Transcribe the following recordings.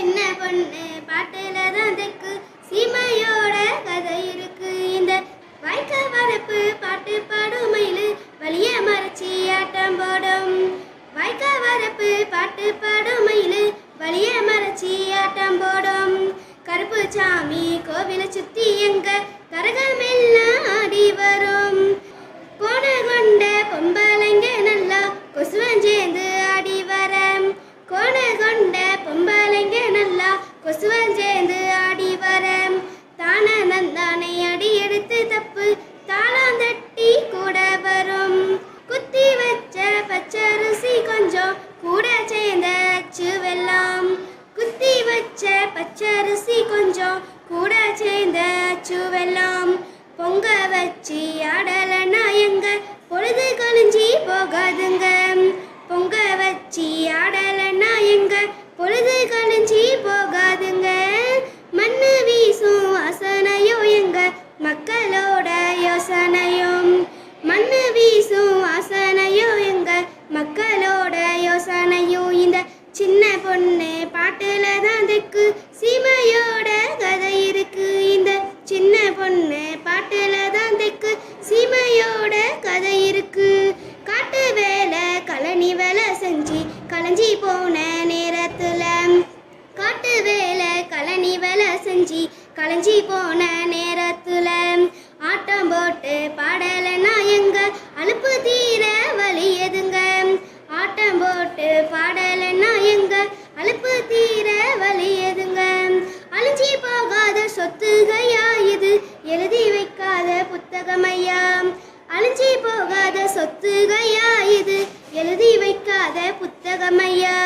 சின்ன பொண்ணு பாட்டுல தான் தெக்கு. சீமையோட கதை இருக்கு. இந்த வாய்க்க வரப்பு பாட்டு பாடும் மயிலு வலிய மறைச்சி ஆட்டம் போடும். வாய்க்க வரப்பு பாட்டு பாடும் மயிலு வலிய மறைச்சி ஆட்டம் போடும். கருப்பு சாமி கோவில சுத்தி எங்க கரகமெல்லாம் ஆடி வரும். போன கொண்ட பொம்பளைங்க நல்லா கொசுவன் சேர்ந்து ஆடி வர கோண கொண்ட பொம்பளை கொசுவன் சேர்ந்து ஆடி வர தான நந்தானை அடி எடுத்து தப்பு. தானம் தட்டி கூட வரும். குத்தி வச்ச பச்சரிசி கொஞ்சம் கூட சேர்ந்த அச்சு வெல்லாம். குத்தி வச்ச பச்சரிசி கொஞ்சம் கூட சேர்ந்த அச்சு வெல்லாம். பொங்க வச்சு ஆடலன்னா எங்க பொழுது கழிஞ்சி போகாது. பொண்ணு பாட்டுல தான் தெக்கு. சீமையோட கதை இருக்கு. இந்த சின்ன பொண்ணு பாட்டுல தான் தெக்கு. சீமையோட கதை இருக்கு. காட்டு வேலை கழனி வேலை செஞ்சு களைஞ்சி போன நேரத்துல. காட்டு வேலை கழனி வேலை செஞ்சு களைஞ்சி போன நேரத்துல. ஆட்டம் போட்டு பாடலைன்னா சொத்துகையா இது எழுதி வைக்காத புத்தகமையா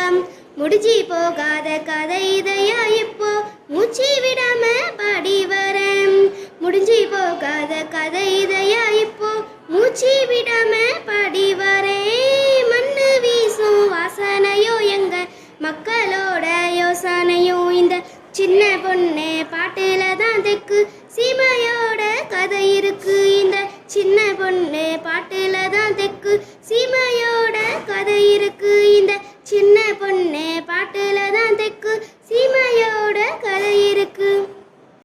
முடிஞ்சி போகாத கதை இதையா இப்போ? மூச்சு விடாம பாடி வரேன். முடிஞ்சி போகாத கதை இதையா இப்போ? மூச்சு விடாம பாடி வரேன். மண்ணு வீசும் வாசனையோ எங்க மக்களோட யோசனையும் இந்த சின்ன பொண்ணு பாட்டு பொண்ணே பாட்டில் தான் தெக்கு.